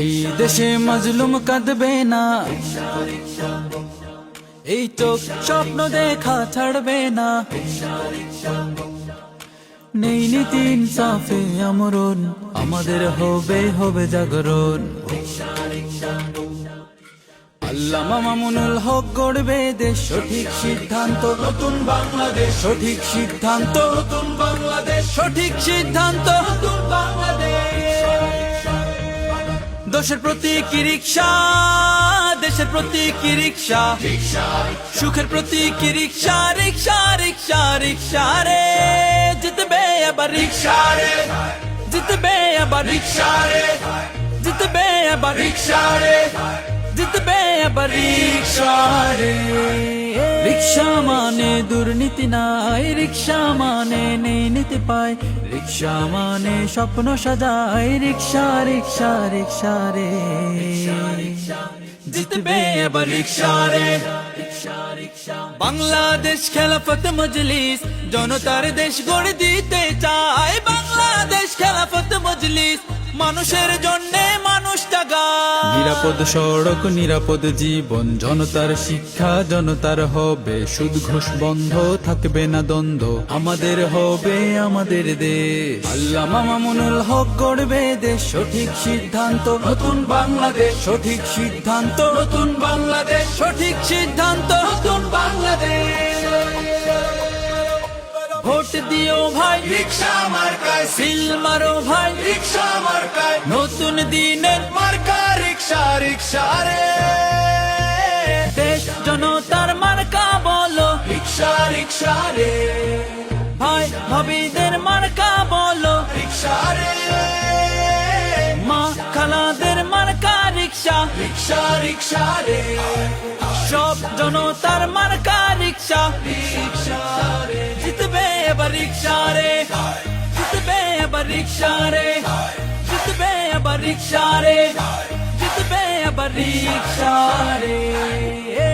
এই দেশে মজলুম কাঁদবে না। এই চোখ স্বপ্ন দেখা ছাড়বে না। নেই নীতি ইনসাফে আমরণ, আমাদের হবে হবে জাগরণ। আল্লাহ মামুনুল হক গড়বে দেশ। সঠিক সিদ্ধান্ত। নতুন বাংলাদেশ। সঠিক সিদ্ধান্ত। নতুন বাংলাদেশ। সঠিক সিদ্ধান্ত। নতুন বাংলাদেশ। দোষের প্রতি কি রিক্সা। দেশের প্রতি কি রিক্সা। সুখের প্রতি কি রিক্সা। রিক্সা রিক্সা রিক্সা রে। জিতবে আবার রিক্সা রে। জিতবে আবার রিক্সা। রে। জিতবে আবার রিক্সা রে। জিতবে আবার রিক্সা রিক্সা মানে দুর্নীতি নাই রিক্সা মানে নেই নীতি পায় রিক্সা মানে স্বপ্ন সাজায় রিক্সা রিক্সা রিক্সা রে জিতবে আবার রিক্সা রে বাংলাদেশ খেলাফত মজলিস জনতার দেশ গড়ে দিতে চায় বাংলাদেশ খেলাফত মজলিস মানুষের জন্য মানুষ নিরাপদ সড়ক নিরাপদ জীবন জনতার শিক্ষা জনতার হবে। সুদ ঘুষ বন্ধ থাকবে না দ্বন্দ্ব। আমাদের হবে আমাদের দেশ। আল্লাহ মামুনুল হক গড়বে দেশ। সঠিক সিদ্ধান্ত নতুন বাংলাদেশ। সঠিক সিদ্ধান্ত নতুন বাংলাদেশ। সঠিক সিদ্ধান্ত নতুন বাংলাদেশ। ভোট দিও ভাই। রিক্সা মার্কায়। সিল মারো ভাই। রিক্সা মার্কায়। নতুন দিনের রিক্সা রিক্সা রে দেশ জনতার মার্কা বলো। রিক্সা রিক্সা রে ভাই ভাবিদের মার্কা বলো। রিক্সা রে মা খালাদের মার্কা রিক্সা রিক্সা রিক্সা রে সব জনতার মার্কা রিক্সা রিক্সা রে জিতবে এবার রিক্সা রে। জিতবে এবার রিক্সা রে। জিতবে এবার রিক্সা রে। به بریک شاره